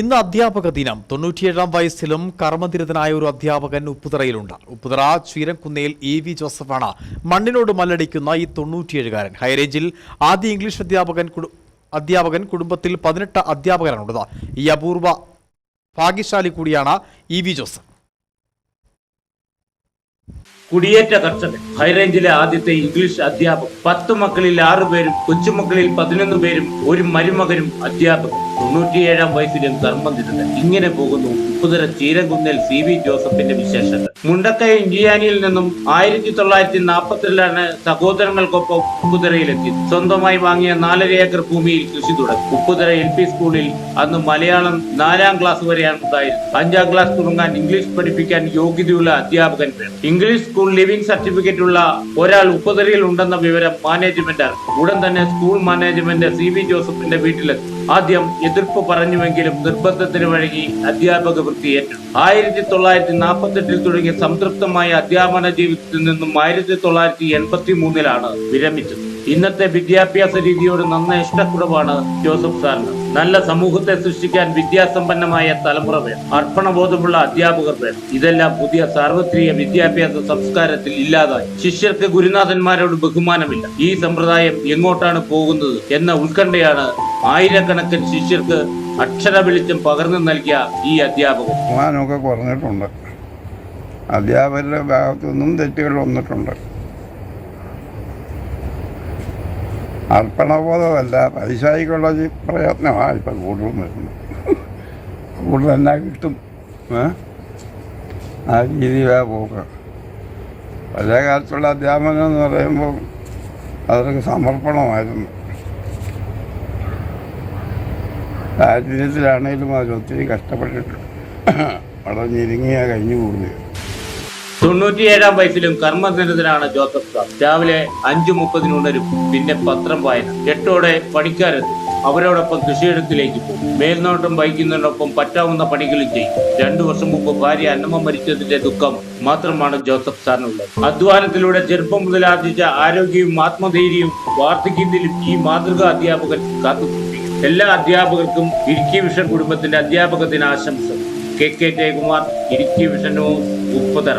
ഇന്ന് അധ്യാപക ദിനം. തൊണ്ണൂറ്റിയേഴാം വയസ്സിലും കർമ്മനിരതനായ ഒരു അധ്യാപകൻ ഉപ്പുതറയിലുണ്ട്. ഉപ്പുതറ ചീരക്കുന്നേൽ എ വി ജോസഫാണ് മണ്ണിനോട് മല്ലടിക്കുന്ന ഈ തൊണ്ണൂറ്റിയേഴുകാരൻ. ഹൈറേഞ്ചിൽ ആദ്യ ഇംഗ്ലീഷ് അധ്യാപകൻ അധ്യാപകൻ കുടുംബത്തിൽ പതിനെട്ട് അധ്യാപകരാണുള്ളത്. ഈ അപൂർവ ഭാഗ്യശാലി കൂടിയാണ് ഇ വി ജോസഫ്. കുടിയേറ്റ കർഷകൻ. ഹൈറേഞ്ചിലെ ആദ്യത്തെ ഇംഗ്ലീഷ് അധ്യാപകൻ. പത്ത് മക്കളിൽ ആറു പേരും കൊച്ചുമക്കളിൽ പതിനൊന്ന് പേരും ഒരു മരുമകനും അധ്യാപകൻ. തൊണ്ണൂറ്റിയേഴാം വയസ്സിലും കർമ്മനിരതൻ ഇങ്ങനെ പോകുന്നു ഉപ്പുതര ചീരകുന്നേൽ സി വി ജോസഫിന്റെ വിശേഷങ്ങൾ. മുണ്ടക്കയ ഇഞ്ചിയാനിയിൽ നിന്നും ആയിരത്തി തൊള്ളായിരത്തി നാൽപ്പത്തിരണ്ടിലാണ് സഹോദരങ്ങൾക്കൊപ്പം ഉപ്പുതരയിലെത്തി സ്വന്തമായി വാങ്ങിയ നാലര ഏക്കർ ഭൂമിയിൽ കൃഷി തുടങ്ങി. ഉപ്പുതറ എൽ പി സ്കൂളിൽ അന്ന് മലയാളം നാലാം ക്ലാസ് വരെയാണ് ഉണ്ടായിരുന്നത്. അഞ്ചാം ക്ലാസ് തുടങ്ങാൻ ഇംഗ്ലീഷ് പഠിപ്പിക്കാൻ യോഗ്യതയുള്ള അധ്യാപകൻ വേണം. ഇംഗ്ലീഷ് സ്കൂൾ ലിവിംഗ് സർട്ടിഫിക്കറ്റ് ഉള്ള ഒരാൾ ഉപ്പുതറയിൽ ഉണ്ടെന്ന വിവരം മാനേജ്മെന്റ് ഉടൻ തന്നെ സ്കൂൾ മാനേജ്മെന്റ് സി വി ജോസഫിന്റെ വീട്ടിലെത്തി. ആദ്യം എതിർപ്പ് പറഞ്ഞുവെങ്കിലും നിർബന്ധത്തിന് വഴങ്ങി അധ്യാപക വൃത്തി ഏറ്റെടുത്തു. ആയിരത്തി തൊള്ളായിരത്തി നാൽപ്പത്തെട്ടിൽ തുടങ്ങിയ സംതൃപ്തമായ അധ്യാപന ജീവിതത്തിൽ നിന്നും ആയിരത്തി തൊള്ളായിരത്തി എൺപത്തി മൂന്നിലാണ് വിരമിച്ചത്. ഇന്നത്തെ വിദ്യാഭ്യാസ രീതിയോട് നന്ന ഇഷ്ടക്കുറവാണ് ജോസഫ് സാറിന്. നല്ല സമൂഹത്തെ സൃഷ്ടിക്കാൻ വിദ്യാസമ്പന്നമായ തലമുറ വേണം. അർപ്പണബോധമുള്ള അധ്യാപകർ വേണം. ഇതെല്ലാം പുതിയ സാർവത്രിക വിദ്യാഭ്യാസ സംസ്കാരത്തിൽ ഇല്ലാതായി. ശിഷ്യർക്ക് ഗുരുനാഥന്മാരോട് ബഹുമാനമില്ല. ഈ സമ്പ്രദായം എങ്ങോട്ടാണ് പോകുന്നത് എന്ന ഉത്കണ്ഠയാണ് ആയിരക്കണക്കിന് ശിഷ്യർക്ക് അക്ഷര വെളിച്ചം പകർന്നു നൽകിയ ഈ അധ്യാപകർ. ബഹുമാനമൊക്കെ കുറഞ്ഞിട്ടുണ്ട്. അധ്യാപകരുടെ ഭാഗത്തു നിന്നും തെറ്റുകൾ വന്നിട്ടുണ്ട്. അർപ്പണബോധമല്ല പൈസയ്ക്കുള്ള പ്രയത്നമാണ് ഇപ്പം കൂടുതലും വരുന്നത്. കൂടുതൽ എന്നാ കിട്ടും? ആ രീതിയിലാണ് പോക്ക്. പഴയ കാലത്തുള്ള അധ്യാപനം എന്ന് പറയുമ്പോൾ അതൊക്കെ സമർപ്പണമായിരുന്നു. ദാരിദ്ര്യത്തിലാണെങ്കിലും അതിലൊത്തിരി കഷ്ടപ്പെട്ടിട്ട് വളരെ ഞെരുങ്ങിയാണ് കഴിഞ്ഞു കൂടുന്നത് തൊണ്ണൂറ്റിയേഴാം വയസ്സിലും കർമ്മനിരതനാണ് ജോസഫ് സാർ. രാവിലെ അഞ്ചു മുപ്പതിനുണരും പിന്നെ പത്രം വായന. എട്ടോടെ പണിക്കാരെത്തും. അവരോടൊപ്പം കൃഷിയിടത്തിലേക്ക് പോകും. മേൽനോട്ടം വഹിക്കുന്നതിനൊപ്പം പറ്റാവുന്ന പണികളും ചെയ്യും. രണ്ടു വർഷം മുമ്പ് ഭാര്യ അന്നമ്മ മരിച്ചതിന്റെ ദുഃഖം മാത്രമാണ് ജോസഫ് സാറിനുള്ളത്. അധ്വാനത്തിലൂടെ ചെറുപ്പം മുതൽ ആർജിച്ച ആരോഗ്യവും ആത്മധൈര്യവും വാർദ്ധക്യത്തിലും ഈ മാതൃകാ അധ്യാപകൻ കാത്തു എല്ലാ അധ്യാപകർക്കും ഇടുക്കി വിഷൻ കുടുംബത്തിന്റെ അധ്യാപക ദിനാശംസ കെ. കെ. ജയകുമാർ ഇടുക്കി വിഷനോ ഉപ്പുതറ.